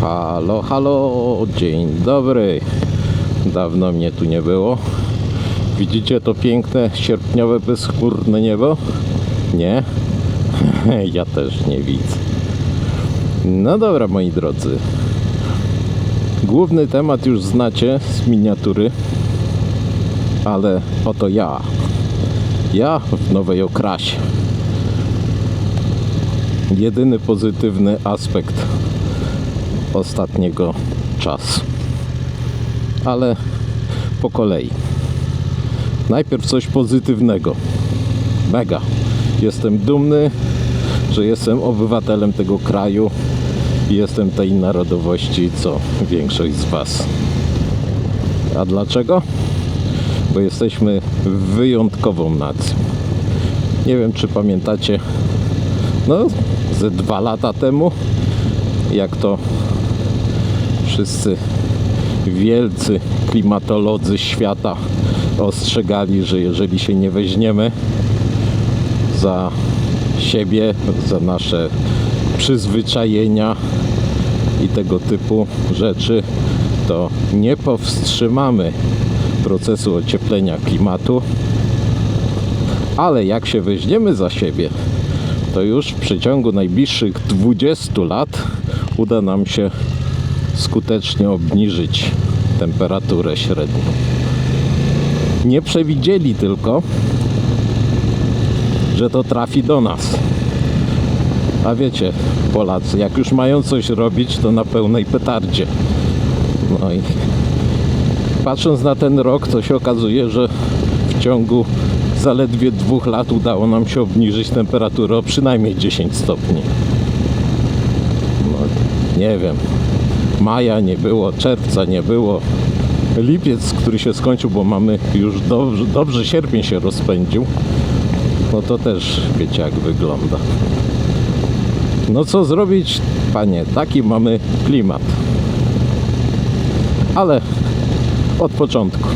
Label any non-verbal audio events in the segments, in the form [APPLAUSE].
Halo, halo, dzień dobry. Dawno mnie tu nie było. Widzicie to piękne, sierpniowe, bezchmurne niebo? Nie? [LAUGHS] ja też nie widzę. No dobra, moi drodzy. Główny temat już znacie z miniatury, ale oto ja. Ja w nowej okrasie. Jedyny pozytywny aspekt ostatniego czasu. Ale po kolei. Najpierw coś pozytywnego. Mega. Jestem dumny, że jestem obywatelem tego kraju i jestem tej narodowości, co większość z Was. A dlaczego? Bo jesteśmy wyjątkową nacją. Nie wiem, czy pamiętacie, no, ze dwa lata temu, jak to wszyscy wielcy klimatolodzy świata ostrzegali, że jeżeli się nie weźmiemy za siebie, za nasze przyzwyczajenia i tego typu rzeczy, to nie powstrzymamy procesu ocieplenia klimatu, ale jak się weźmiemy za siebie, to już w przeciągu najbliższych 20 lat uda nam się skutecznie obniżyć temperaturę średnią. Nie przewidzieli tylko, że to trafi do nas. A wiecie, Polacy, jak już mają coś robić, to na pełnej petardzie. No i patrząc na ten rok, to się okazuje, że w ciągu zaledwie dwóch lat udało nam się obniżyć temperaturę o przynajmniej 10 stopni. No, nie wiem. Maja nie było, czerwca nie było. Lipiec, który się skończył, bo mamy już dobrze, dobrze sierpień się rozpędził. No to też wiecie jak wygląda. No co zrobić, panie? Taki mamy klimat. Ale od początku.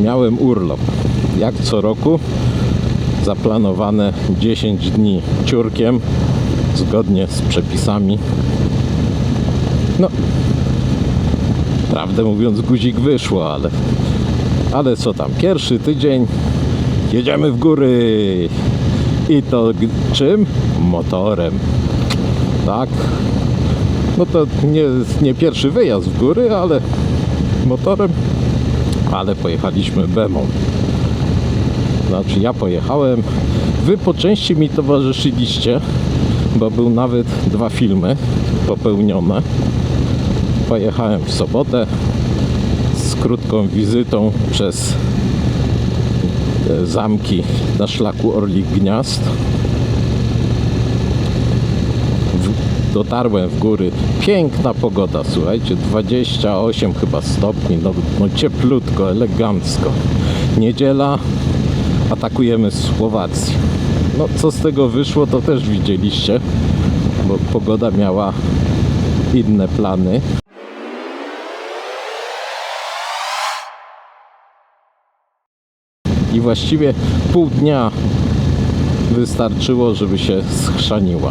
Miałem urlop. Jak co roku zaplanowane 10 dni ciurkiem zgodnie z przepisami. No, prawdę mówiąc, guzik wyszło, ale, ale co tam, pierwszy tydzień jedziemy w góry i to czym? Motorem. Tak. No to nie, nie pierwszy wyjazd w góry, ale motorem, ale pojechaliśmy Bemą. Znaczy ja pojechałem, wy po części mi towarzyszyliście, bo był nawet dwa filmy popełnione. Pojechałem w sobotę z krótką wizytą przez e, zamki na szlaku Orlik Gniazd. Dotarłem w góry. Piękna pogoda, słuchajcie, 28 chyba stopni, no, no cieplutko, elegancko. Niedziela, atakujemy Słowację. No co z tego wyszło, to też widzieliście, bo pogoda miała inne plany. I właściwie pół dnia wystarczyło, żeby się schrzaniła.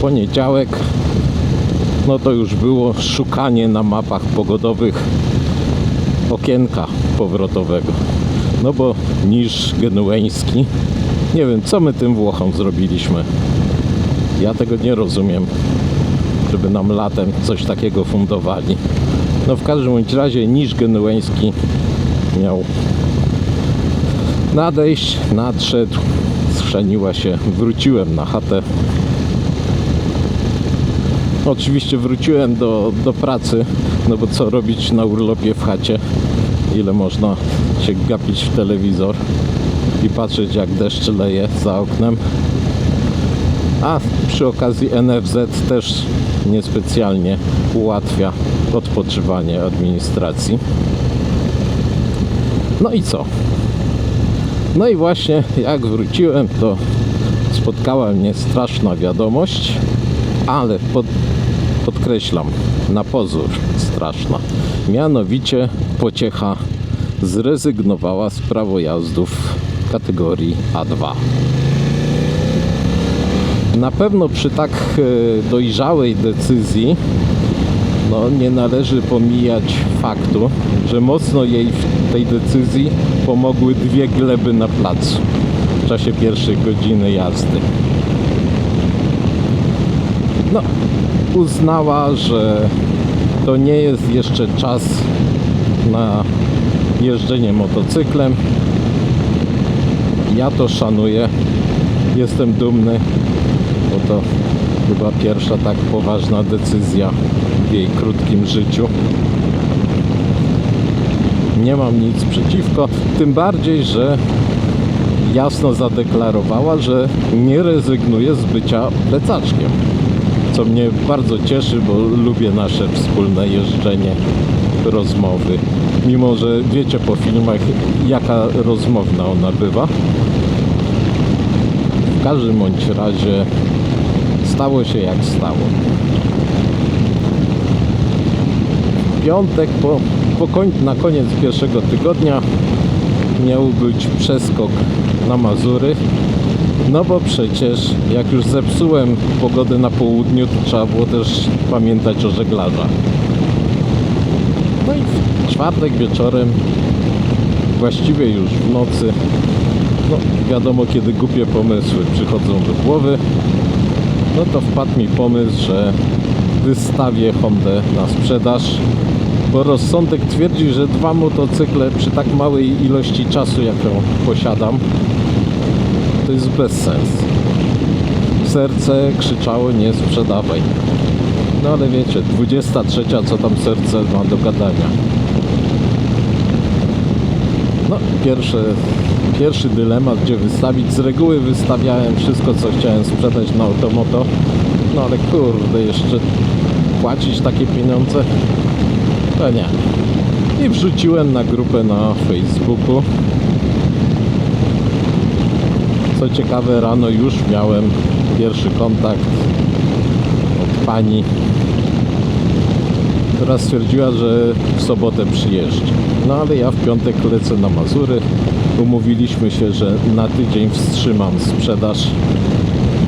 Poniedziałek, no to już było szukanie na mapach pogodowych okienka powrotowego. No bo niż genueński, nie wiem co my tym Włochom zrobiliśmy. Ja tego nie rozumiem, żeby nam latem coś takiego fundowali. No w każdym bądź razie niż genueński miał nadejść, nadszedł, schrzaniła się, wróciłem na chatę. Oczywiście wróciłem do, do pracy, no bo co robić na urlopie w chacie? Ile można się gapić w telewizor i patrzeć jak deszcz leje za oknem. A przy okazji NFZ też niespecjalnie ułatwia odpoczywanie administracji. No i co? No i właśnie jak wróciłem, to spotkała mnie straszna wiadomość, ale pod, podkreślam, na pozór straszna. Mianowicie pociecha zrezygnowała z prawo jazdów kategorii A2. Na pewno przy tak e, dojrzałej decyzji no, nie należy pomijać faktu, że mocno jej w tej decyzji pomogły dwie gleby na placu w czasie pierwszej godziny jazdy. No, uznała, że to nie jest jeszcze czas na jeżdżenie motocyklem. Ja to szanuję. Jestem dumny, bo to chyba pierwsza tak poważna decyzja jej krótkim życiu. Nie mam nic przeciwko, tym bardziej, że jasno zadeklarowała, że nie rezygnuje z bycia plecaczkiem. Co mnie bardzo cieszy, bo lubię nasze wspólne jeżdżenie, rozmowy. Mimo, że wiecie po filmach, jaka rozmowna ona bywa. W każdym bądź razie stało się jak stało. Piątek po, po koń, na koniec pierwszego tygodnia miał być przeskok na Mazury. No bo przecież jak już zepsułem pogodę na południu, to trzeba było też pamiętać o żeglarzach. No i w czwartek wieczorem, właściwie już w nocy, no wiadomo kiedy głupie pomysły przychodzą do głowy, no to wpadł mi pomysł, że wystawię Hondę na sprzedaż, bo rozsądek twierdzi, że dwa motocykle przy tak małej ilości czasu, jaką posiadam, to jest bez sensu. Serce krzyczało nie sprzedawaj. No ale wiecie, 23, co tam serce ma do gadania. No, pierwszy, pierwszy dylemat, gdzie wystawić. Z reguły wystawiałem wszystko, co chciałem sprzedać na automoto. No ale kurde, jeszcze płacić takie pieniądze? To nie. I wrzuciłem na grupę na Facebooku. Co ciekawe, rano już miałem pierwszy kontakt od pani, która stwierdziła, że w sobotę przyjeżdża. No ale ja w piątek lecę na Mazury. Umówiliśmy się, że na tydzień wstrzymam sprzedaż.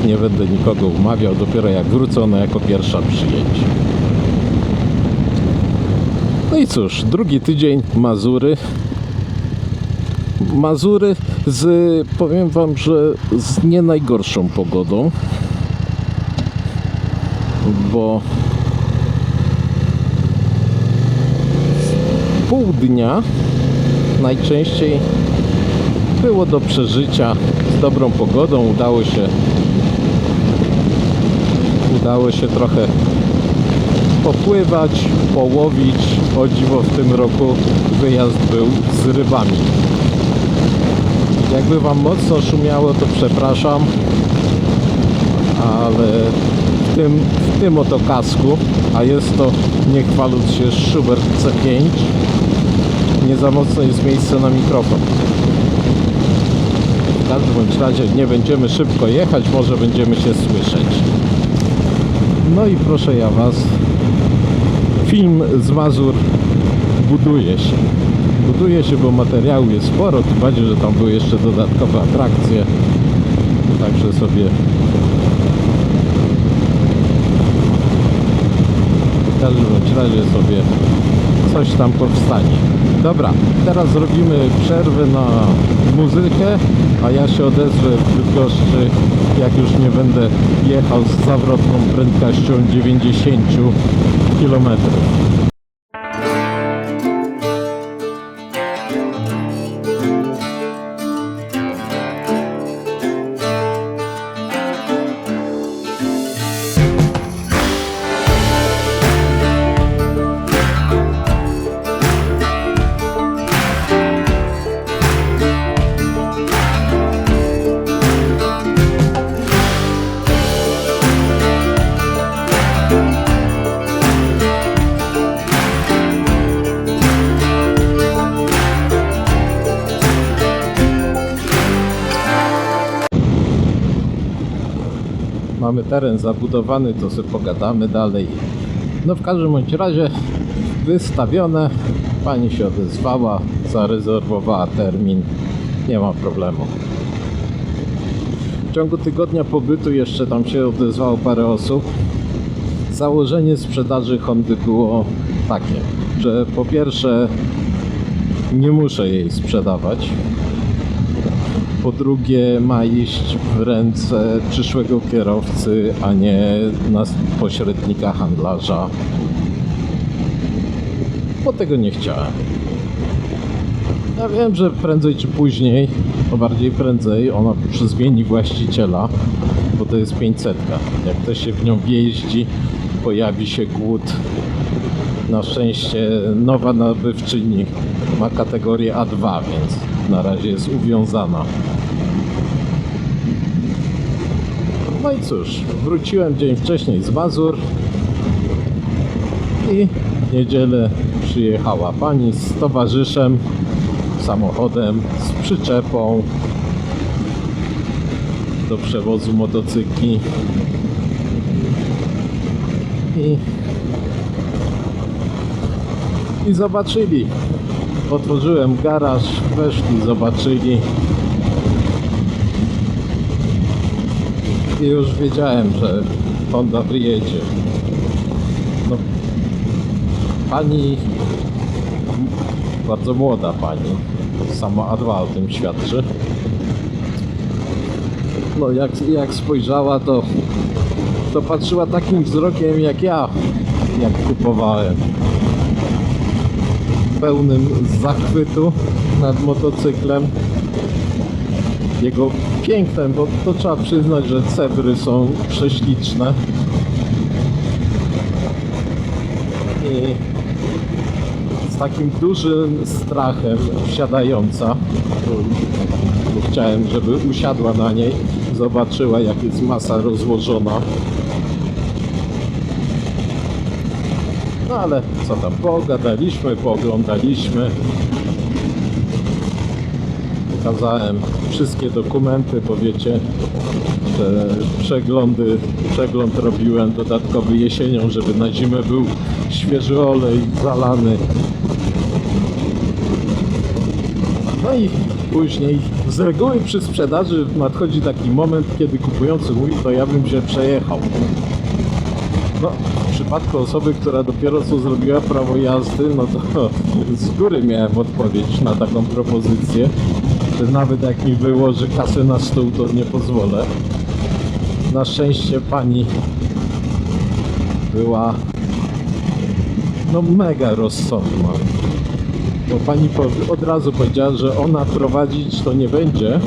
Nie będę nikogo umawiał, dopiero jak wrócę, ona jako pierwsza przyjedzie. No i cóż, drugi tydzień Mazury. Mazury z, powiem Wam, że z nie najgorszą pogodą, bo pół dnia najczęściej było do przeżycia z dobrą pogodą. Udało się udało się trochę popływać, połowić. O dziwo w tym roku wyjazd był z rybami. Jakby Wam mocno szumiało, to przepraszam, ale w tym, w tym oto kasku, a jest to, nie chwaląc się, Schubert C5, nie za mocno jest miejsce na mikrofon. W każdym razie nie będziemy szybko jechać, może będziemy się słyszeć. No i proszę ja Was, film z Mazur buduje się. Buduje się, bo materiału jest sporo, tym bardziej, że tam były jeszcze dodatkowe atrakcje. Także sobie w każdym razie sobie coś tam powstanie. Dobra, teraz zrobimy przerwę na muzykę, a ja się odezwę w Bydgoszczy, jak już nie będę jechał z zawrotną prędkością 90 km. Mamy teren zabudowany, to sobie pogadamy dalej. No w każdym bądź razie wystawione. Pani się odezwała, zarezerwowała termin. Nie ma problemu. ciągu tygodnia pobytu jeszcze tam się odezwało parę osób. Założenie sprzedaży Hondy było takie, że po pierwsze nie muszę jej sprzedawać. Po drugie ma iść w ręce przyszłego kierowcy, a nie na pośrednika handlarza. Bo tego nie chciałem. Ja wiem, że prędzej czy później, a bardziej prędzej, ona zmieni właściciela, bo to jest 500. Jak ktoś się w nią wjeździ, pojawi się głód. Na szczęście nowa nabywczyni ma kategorię A2, więc na razie jest uwiązana. No i cóż, wróciłem dzień wcześniej z Mazur i w niedzielę przyjechała pani z towarzyszem, samochodem, z przyczepą do przewozu motocykli i, i zobaczyli. Otworzyłem garaż, weszli, zobaczyli. I już wiedziałem, że Honda wyjedzie. No, pani, bardzo młoda pani, sama A2 o tym świadczy. No jak, jak spojrzała, to, to patrzyła takim wzrokiem jak ja, jak kupowałem. Pełnym zachwytu nad motocyklem jego pięknem, bo to trzeba przyznać, że cebry są prześliczne. I z takim dużym strachem wsiadająca, bo, chciałem, żeby usiadła na niej, zobaczyła jak jest masa rozłożona. No ale co tam, pogadaliśmy, pooglądaliśmy pokazałem wszystkie dokumenty, bo wiecie, te przeglądy, przegląd robiłem dodatkowy jesienią, żeby na zimę był świeży olej zalany. No i później, z reguły przy sprzedaży nadchodzi taki moment, kiedy kupujący mówi, to ja bym się przejechał. No, w przypadku osoby, która dopiero co zrobiła prawo jazdy, no to z góry miałem odpowiedź na taką propozycję, że nawet jak mi wyłoży kasę na stół, to nie pozwolę. Na szczęście pani była no mega rozsądna. Bo pani od razu powiedziała, że ona prowadzić to nie będzie,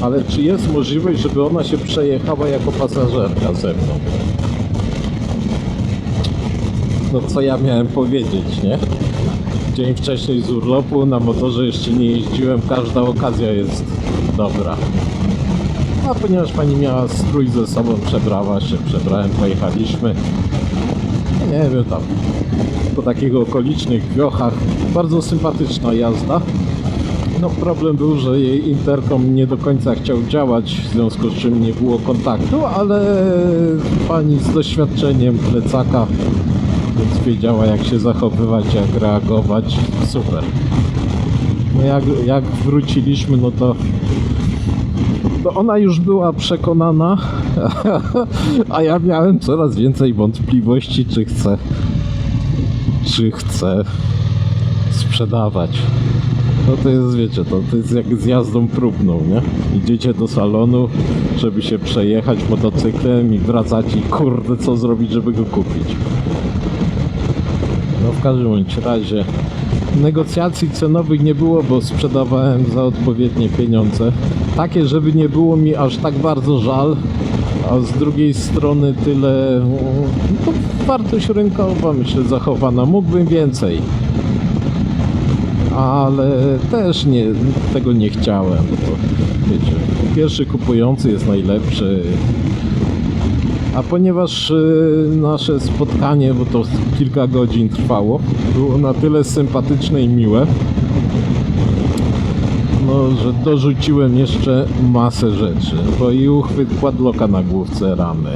ale czy jest możliwość, żeby ona się przejechała jako pasażerka ze mną? No co ja miałem powiedzieć, nie? Dzień wcześniej z urlopu, na motorze jeszcze nie jeździłem, każda okazja jest dobra. A ponieważ pani miała strój ze sobą, przebrała się, przebrałem, pojechaliśmy. Nie wiem tam, po takich okolicznych wiochach, bardzo sympatyczna jazda. No problem był, że jej interkom nie do końca chciał działać, w związku z czym nie było kontaktu, ale pani z doświadczeniem plecaka, więc wiedziała jak się zachowywać, jak reagować. Super. No jak, jak wróciliśmy, no to to ona już była przekonana, [LAUGHS] a ja miałem coraz więcej wątpliwości, czy chcę, czy chcę sprzedawać. No to jest, wiecie, to, to jest jak z jazdą próbną, nie? Idziecie do salonu, żeby się przejechać motocyklem i wracacie i kurde, co zrobić, żeby go kupić. No w każdym razie negocjacji cenowych nie było, bo sprzedawałem za odpowiednie pieniądze. Takie, żeby nie było mi aż tak bardzo żal, a z drugiej strony tyle no, wartość rynkowa myślę zachowana. Mógłbym więcej. Ale też nie, tego nie chciałem. Bo, wiecie, pierwszy kupujący jest najlepszy. A ponieważ y, nasze spotkanie, bo to kilka godzin trwało, było na tyle sympatyczne i miłe, no, że dorzuciłem jeszcze masę rzeczy. Bo i uchwyt kładloka na główce ramy,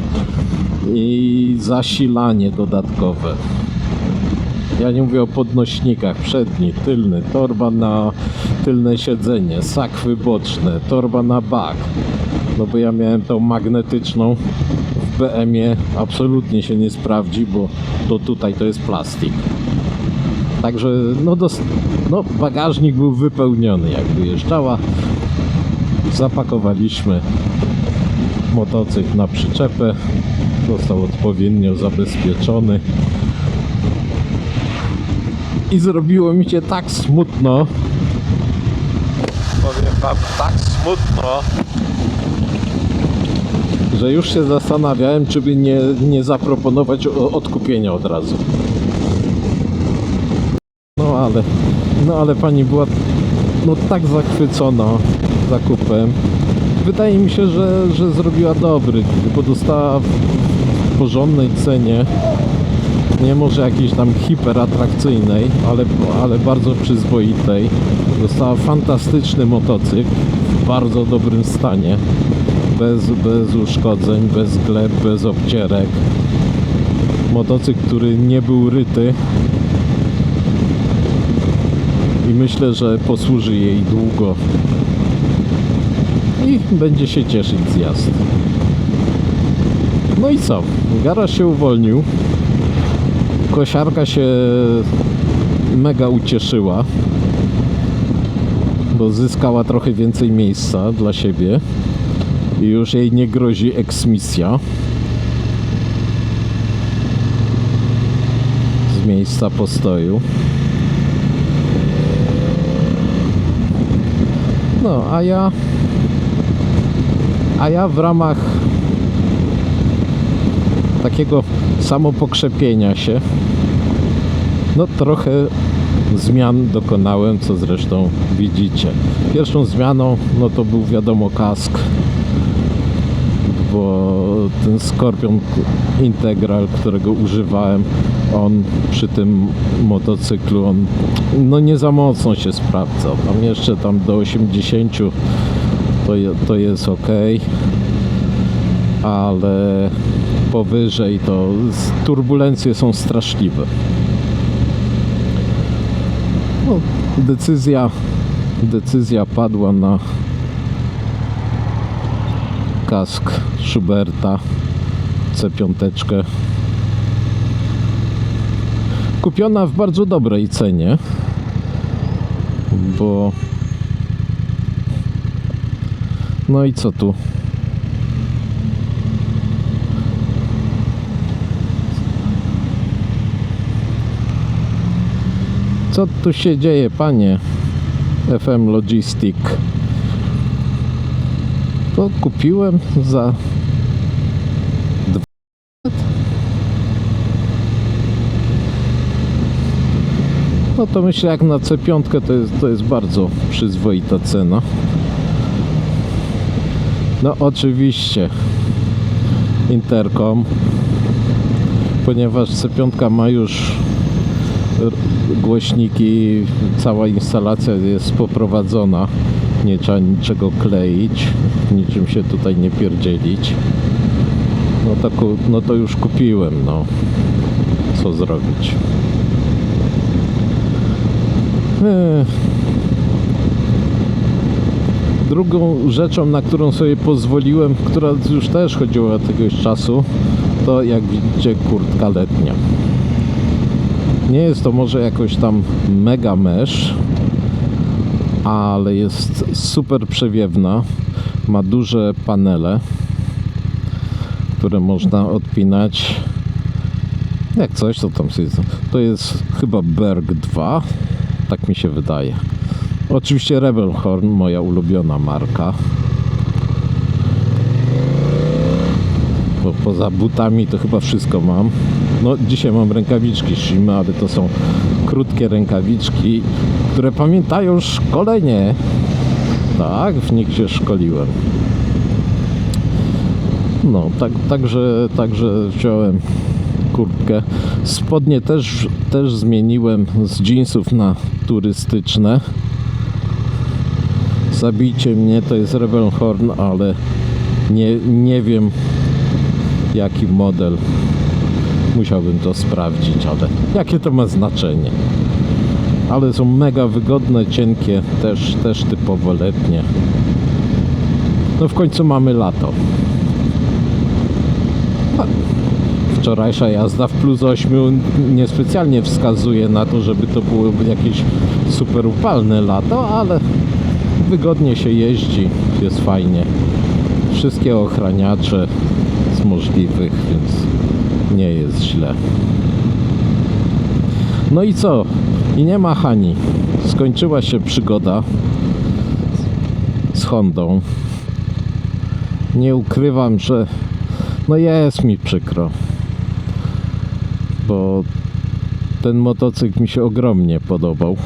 i zasilanie dodatkowe. Ja nie mówię o podnośnikach, przedni, tylny, torba na tylne siedzenie, sakwy boczne, torba na bak. No bo ja miałem tą magnetyczną BM-ie absolutnie się nie sprawdzi, bo to tutaj to jest plastik. Także no, dos- no bagażnik był wypełniony jak wyjeżdżała. Zapakowaliśmy motocykl na przyczepę. Został odpowiednio zabezpieczony. I zrobiło mi się tak smutno. Powiem wam tak smutno. Że już się zastanawiałem, czy by nie, nie zaproponować odkupienia od razu. No ale, no ale pani była no tak zachwycona zakupem. Wydaje mi się, że, że zrobiła dobry, bo dostała w porządnej cenie. Nie może jakiejś tam hiperatrakcyjnej, ale, ale bardzo przyzwoitej. Dostała fantastyczny motocykl w bardzo dobrym stanie. Bez, bez uszkodzeń, bez gleb, bez obcierek. Motocykl, który nie był ryty, i myślę, że posłuży jej długo i będzie się cieszyć z jazdy. No i co? Garaż się uwolnił. Kosiarka się mega ucieszyła, bo zyskała trochę więcej miejsca dla siebie i już jej nie grozi eksmisja z miejsca postoju. No, a ja. A ja w ramach takiego samopokrzepienia się, no trochę zmian dokonałem, co zresztą widzicie. Pierwszą zmianą, no to był wiadomo kask, bo ten Scorpion Integral, którego używałem, on przy tym motocyklu, on no nie za mocno się sprawdzał. Tam jeszcze tam do 80 to, to jest ok, ale powyżej to turbulencje są straszliwe. No, decyzja, decyzja padła na kask Schuberta C5 kupiona w bardzo dobrej cenie bo no i co tu? Co tu się dzieje panie FM Logistic to kupiłem za No to myślę jak na C5 to jest, to jest bardzo przyzwoita cena. No oczywiście Intercom ponieważ C5 ma już głośniki, cała instalacja jest poprowadzona. Nie trzeba niczego kleić, niczym się tutaj nie pierdzielić. No to, no to już kupiłem, no. Co zrobić? Drugą rzeczą, na którą sobie pozwoliłem, która już też chodziła od jakiegoś czasu, to jak widzicie kurtka letnia. Nie jest to może jakoś tam mega mesh, ale jest super przewiewna. Ma duże panele, które można odpinać. Jak coś, to tam jest. To jest chyba Berg 2, tak mi się wydaje. Oczywiście Rebelhorn, moja ulubiona marka. Bo poza butami to chyba wszystko mam. No dzisiaj mam rękawiczki Shima, ale to są krótkie rękawiczki, które pamiętają szkolenie. Tak, w nich się szkoliłem. No, tak, także, także wziąłem kurtkę. Spodnie też, też zmieniłem z jeansów na turystyczne. Zabijcie mnie, to jest Rebelhorn, ale nie, nie wiem jaki model. Musiałbym to sprawdzić, ale jakie to ma znaczenie. Ale są mega wygodne, cienkie, też, też typowo letnie. No w końcu mamy lato. Wczorajsza jazda w plus 8 niespecjalnie wskazuje na to, żeby to było jakieś super upalne lato, ale wygodnie się jeździ, jest fajnie. Wszystkie ochraniacze z możliwych, więc nie jest źle. No i co? I nie ma Hani. Skończyła się przygoda z Hondą. Nie ukrywam, że no jest mi przykro. Bo ten motocykl mi się ogromnie podobał.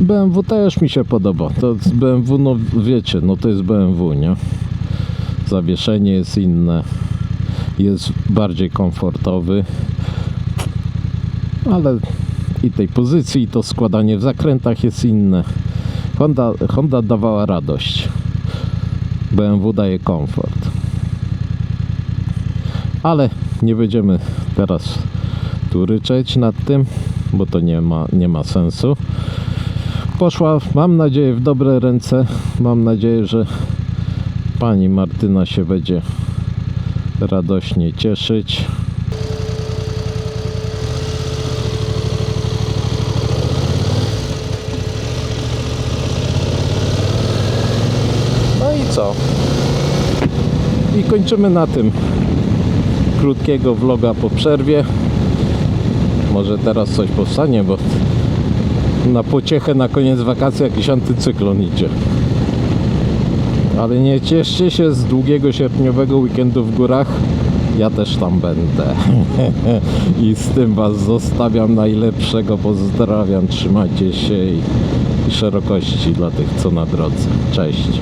BMW też mi się podoba. To z BMW, no wiecie, no to jest BMW, nie? Zawieszenie jest inne. Jest bardziej komfortowy. Ale i tej pozycji, i to składanie w zakrętach jest inne. Honda, Honda dawała radość. BMW daje komfort. Ale nie będziemy teraz tu ryczeć nad tym, bo to nie ma, nie ma sensu. Poszła, mam nadzieję, w dobre ręce. Mam nadzieję, że pani Martyna się będzie radośnie cieszyć. No i co? I kończymy na tym krótkiego vloga po przerwie. Może teraz coś powstanie, bo na pociechę na koniec wakacji jakiś antycyklon idzie. Ale nie cieszcie się z długiego sierpniowego weekendu w górach. Ja też tam będę. [LAUGHS] I z tym Was zostawiam najlepszego. Pozdrawiam, trzymajcie się i, szerokości dla tych, co na drodze. Cześć.